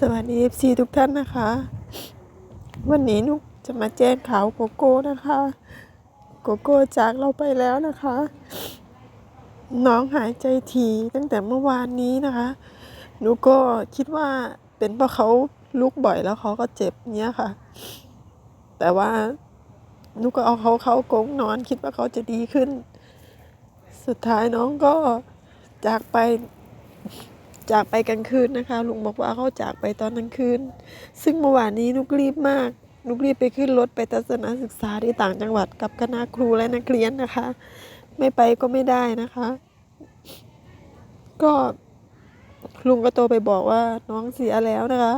สวัสดี FC ทุกท่านนะคะ วันนี้นุกจะมาแจ้งข่าวโกโก้นะคะ โกโก้จากเราไปแล้วนะคะ น้องหายใจถี่ตั้งแต่เมื่อวานนี้นะคะนูก็คิดว่าเป็นเพราะเขาลุกบ่อยแล้วเขาก็เจ็บเนี้ยค่ะ แต่ว่านุก็เอาเขาเขากงนอนคิดว่าเขาจะดีขึ้น สุดท้ายน้องก็จากไป จากไปกลางคืนนะคะ ลุงบอกว่าเขาจากไปตอนกลางคืน ซึ่งเมื่อวานนี้นุกรีบมาก นุกรีบไปขึ้นรถไปทัศนศึกษาที่ต่างจังหวัดกับคณะครูและนักเรียนนะคะ ไม่ไปก็ไม่ได้นะคะ ก็ลุงก็โทรไปบอกว่าน้องเสียแล้วนะคะ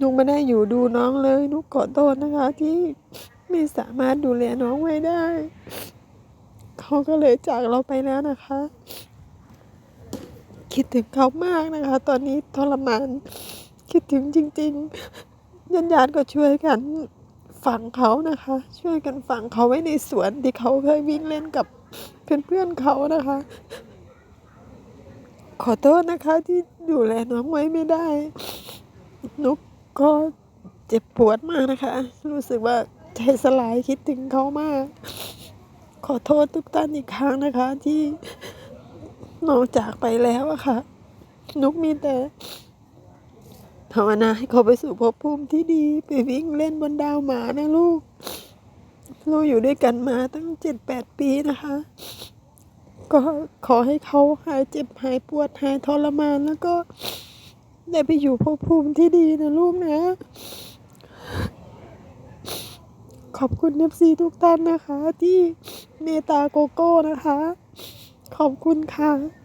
ลุงไม่ได้อยู่ดูน้องเลยนุกขอโทษนะคะ ที่ไม่สามารถดูแลน้องไว้ได้ เขาก็เลยจากเราไปแล้วนะคะ คิดถึงเขามากนะคะ ตอนนี้ทรมาน คิดถึงจริงๆญาติญาติก็ช่วยกันฝังเขานะคะ ช่วยกันฝังเขาไว้ในสวนที่เขาเคยวิ่งเล่นกับเพื่อนๆเขานะคะ ขอโทษนะคะที่ดูแลน้องไว้ไม่ได้ นุกก็เจ็บปวดมากนะคะ รู้สึกว่าใจสลายคิดถึงเขามาก ขอโทษทุกท่านอีกครั้งนะคะที่ น้องจากไปแล้วอะค่ะ นุกมีแต่ภาวนาให้เขาไปสู่ภพภูมิที่ดีไปวิ่งเล่นบนดาวหมานะลูกเราอยู่ด้วยกันมาตั้งเจ็ดแปดปีนะคะ ก็ขอให้เขาหายเจ็บหายปวดหายทรมานแล้วก็ได้ไปอยู่ภพภูมิที่ดีนะลูกนะ ขอบคุณเอฟซีทุกท่านนะคะ ที่เมตตาโกโก้นะคะ ขอบคุณค่ะ